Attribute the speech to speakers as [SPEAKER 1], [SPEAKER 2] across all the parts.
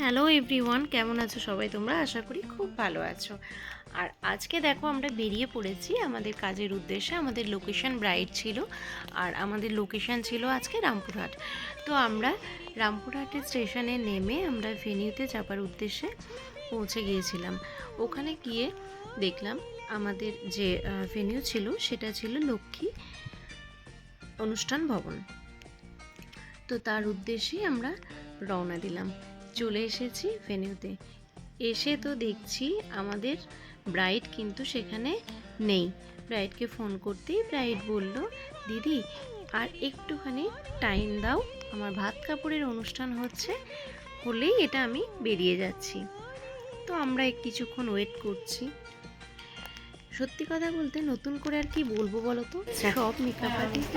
[SPEAKER 1] Hello everyone, কেমন আছো সবাই তোমরা? আশা করি খুব ভালো আছো। আর আজকে দেখো আমরা বেরিয়ে পড়েছি আমাদের কাজের উদ্দেশ্যে, আমাদের লোকেশন ব্রাইট ছিল আর আমাদের লোকেশন ছিল আজকে রামপুরহাট। তো আমরা রামপুরহাটের স্টেশনে নেমে আমরা ভেনিউতে যাবার উদ্দেশ্যে পৌঁছে গিয়েছিলাম। ওখানে গিয়ে দেখলাম আমাদের যে ভেনিউ ছিল সেটা ছিল লক্ষ্মী অনুষ্ঠান ভবন। তো তার উদ্দেশ্যেই আমরা রওনা দিলাম। চলে এসেছি ভেনিউতে এসে তো দেখছি আমাদের ব্রাইড কিন্তু সেখানে নেই। ব্রাইডকে ফোন করতেই ব্রাইড বলল, দিদি, আর একটুখানি টাইম দাও, আমার ভাত কাপড়ের অনুষ্ঠান হচ্ছে, হলেই এটা আমি বেরিয়ে যাচ্ছি। তো আমরা কিছুক্ষণ ওয়েট করছি। সত্যি কথা বলতে নতুন করে আর কি বলব বলো তো সব মেকআপ আর্টিস্ট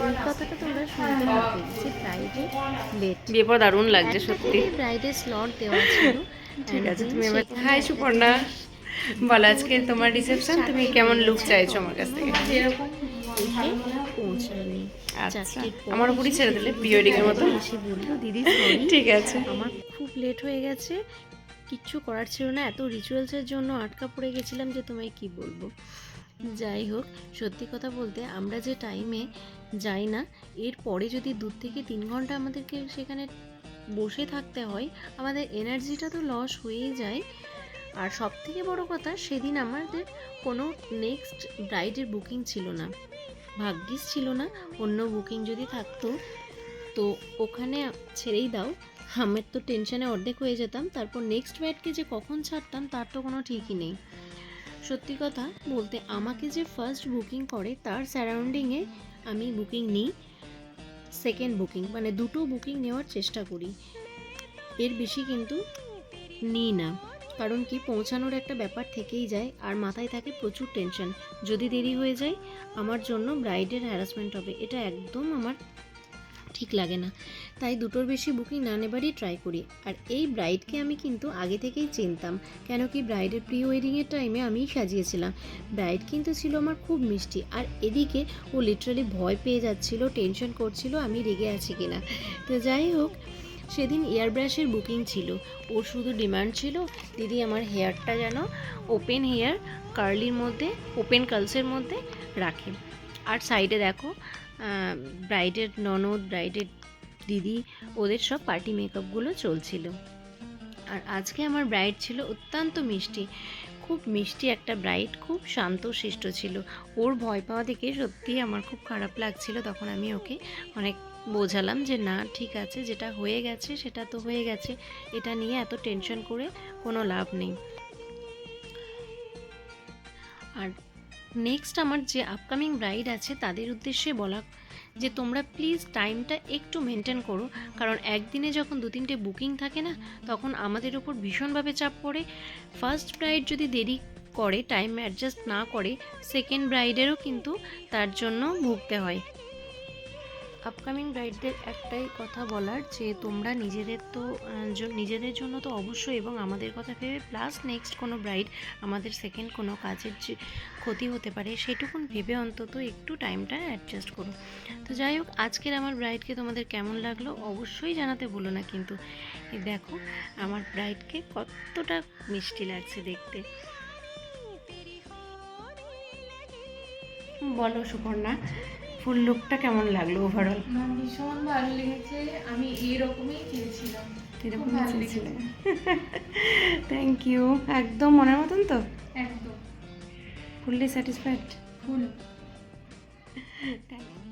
[SPEAKER 1] ওই কথাটা তোমরা শুনতে পাবে যে ব্রাইডে লেট
[SPEAKER 2] বিয়ে পর দারুণ লাগছে সত্যি
[SPEAKER 1] ব্রাইডের স্লট দেওয়া ছিল
[SPEAKER 2] ঠিক আছে তুমি এবার হাই সুপর্ণা বলো আজকে তোমার রিসেপশন তুমি কেমন লুক চাইছো আমার কাছ থেকে
[SPEAKER 1] পৌঁছায়নি
[SPEAKER 2] আচ্ছা আমার উপরই ছেড়ে দিলে প্রি এর মতো
[SPEAKER 1] এসে বলল দিদি
[SPEAKER 2] ঠিক আছে
[SPEAKER 1] আমার খুব লেট হয়ে গেছে কিচ্ছু করার ছিল না। এত রিচুয়ালসের জন্য আটকা পড়ে গেছিলাম যে তোমায় কি বলব। যাই হোক, সত্যি কথা বলতে আমরা যে টাইমে যাই না, এর পরে যদি দু থেকে তিন ঘণ্টা আমাদেরকে সেখানে বসে থাকতে হয়, আমাদের এনার্জিটা তো লস হয়েই যায়। আর সব থেকে বড় কথা, সেদিন আমাদের কোনো নেক্সট ব্রাইডের বুকিং ছিল না। ভাগ্যিস ছিল না, অন্য বুকিং যদি থাকতো, তো ওখানে ছেড়েই দাও। আমার তো টেনশনে অর্ধেক হয়ে যেতাম, তারপর নেক্সট ব্যাটকে যে কখন ছাড়তাম তার তো কোনো ঠিকই নেই। সত্যি কথা বলতে আমাকে যে ফার্স্ট বুকিং করে তার সারাউন্ডিংয়ে আমি বুকিং নিই সেকেন্ড বুকিং মানে দুটো বুকিং নেওয়ার চেষ্টা করি। এর বেশি কিন্তু নিই না, কারণ কি পৌঁছানোর একটা ব্যাপার থেকেই যায় আর মাথায় থাকে প্রচুর টেনশন যদি দেরি হয়ে যায়, আমার জন্য ব্রাইডের হ্যারাসমেন্ট হবে, এটা একদম আমার ঠিক লাগে না। তাই দুটোর বেশি বুকিং না নেবারই ট্রাই করি। আর এই ব্রাইডকে আমি কিন্তু আগে থেকেই চিনতাম, কেন কি ব্রাইডের প্রি ওয়েডিংয়ের টাইমে আমিই সাজিয়েছিলাম। ব্রাইড কিন্তু ছিল আমার খুব মিষ্টি, আর এদিকে ও লিটারালি ভয় পেয়ে যাচ্ছিল টেনশন করছিল আমি রেগে আছি কিনা। তো যাই হোক, সেদিন এয়ার ব্রাশের বুকিং ছিল। ওর শুধু ডিমান্ড ছিল, দিদি, আমার হেয়ারটা যেন ওপেন হেয়ার কার্লির মধ্যে ওপেন কালসের মধ্যে রাখে। আর সাইডে দেখো ব্রাইডের ননদ, ব্রাইডের দিদি, ওদের সব পার্টি মেকআপগুলো চলছিল। আর আজকে আমার ব্রাইড ছিল অত্যন্ত মিষ্টি, খুব মিষ্টি একটা ব্রাইড, খুব শান্ত শিষ্ট ছিল। ওর ভয় পাওয়া দেখে সত্যিই আমার খুব খারাপ লাগছিল। তখন আমি ওকে অনেক বোঝালাম যে, না, ঠিক আছে, যেটা হয়ে গেছে, সেটা তো হয়ে গেছে। এটা নিয়ে এত টেনশন করে কোনো লাভ নেই। আর নেক্সট আমার যে আপকামিং ব্রাইড আছে, তাদের উদ্দেশ্যে বলা যে তোমরা প্লিজ টাইমটা একটু মেনটেন করো। কারণ একদিনে যখন দু তিনটে বুকিং থাকে না, তখন আমাদের ওপর ভীষণভাবে চাপ পড়ে। ফার্স্ট ব্রাইড যদি দেরি করে টাইম অ্যাডজাস্ট না করে সেকেন্ড ব্রাইডেরও কিন্তু তার জন্য ভুগতে হয়। আপকামিং ব্রাইডদের একটাই কথা বলার যে তোমরা নিজেদের তো নিজেদের জন্য তো অবশ্যই এবং আমাদের কথা ভেবে প্লাস নেক্সট কোনো ব্রাইড আমাদের সেকেন্ড কোনো কাজের যে ক্ষতি হতে পারে সেটুকুন ভেবে অন্তত একটু টাইমটা অ্যাডজাস্ট করো। তো যাই হোক, আজকের আমার ব্রাইডকে তোমাদের কেমন লাগল অবশ্যই জানাতে ভুলো না কিন্তু দেখো আমার ব্রাইডকে কতটা মিষ্টি লাগছে দেখতে। বলো সুপর্ণা। ফুল লুকটা কেমন লাগল ওভারঅল
[SPEAKER 3] ভীষণ ভালো লেগেছে। আমি এরকমই চেয়েছিলাম।
[SPEAKER 2] এরকম
[SPEAKER 3] চেয়েছিলাম
[SPEAKER 2] থ্যাংক ইউ একদম মনের মতন তো?
[SPEAKER 3] একদম।
[SPEAKER 2] Fully satisfied
[SPEAKER 3] full.
[SPEAKER 2] Thank you